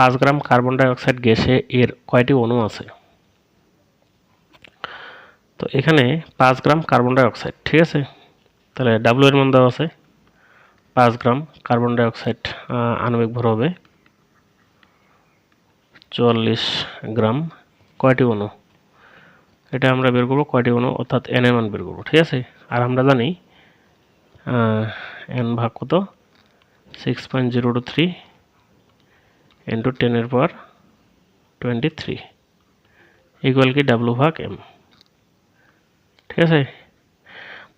পাঁচ গ্রাম carbon dioxide গ্যাসে এর কয়টি অণু আছে? তো এখানে পাঁচ গ্রাম কার্বন ডাইঅক্সাইড, ঠিক আছে? তাহলে ডাব্লু এর মান আছে। পাঁচ গ্রাম কার্বন ডাইঅক্সাইড আণবিক ভর হবে চুয়াল্লিশ গ্রাম কয়টি অণু? এটা আমরা বের করব কয়টি অণু, অর্থাৎ এন এর মান বের করব, ঠিক আছে? আর আমরা জানি এন ভাগ কত? Six point zero two three into টেনের পর টোয়েন্টি থ্রি ইকুয়াল কি ডাব্লু ভাগ এম ঠিক আছে?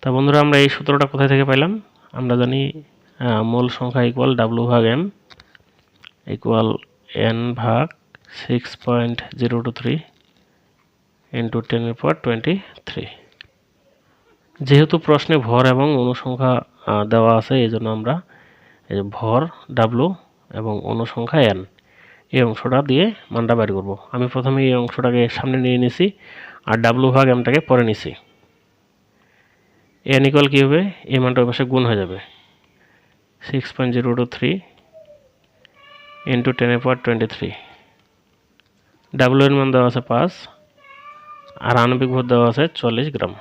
তা বন্ধুরা, আমরা এই সূত্রটা কোথায় থেকে পাইলাম? আমরা জানি মোল সংখ্যা ইকুয়াল ডাব্লু ভাগ এম ইকুয়াল এন ভাগ six point zero two three into টেনের পর টোয়েন্টি থ্রি যেহেতু প্রশ্নে ভর এবং অনুসংখ্যা দেওয়া আছে এই জন্য আমরা ভর ডাব্লু এবং অনুসংখ্যা এন এই অংশটা দিয়ে মানটা বের করব। আমি প্রথমে এই অংশটাকে সামনে নিয়ে নিছি আর ডাব্লু ভাগ এমটাকে পরে নিছি। এন ইকুয়াল কী হবে? এই মানটা ওই পাশে গুণ হয়ে যাবে। Six point zero two three into টেনের পর টোয়েন্টি থ্রি ডাব্লু এর মান দেওয়া আছে পাঁচ আর আণবিক ভর দেওয়া আছে চল্লিশ gram.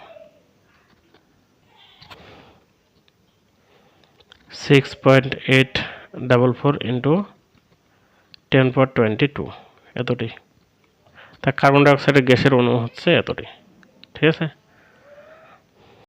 Six point eight double four into ten পর টোয়েন্টি টু এতটি। তা কার্বন ডাইঅক্সাইডের গ্যাসের অণু হচ্ছে এতটি ঠিক আছে?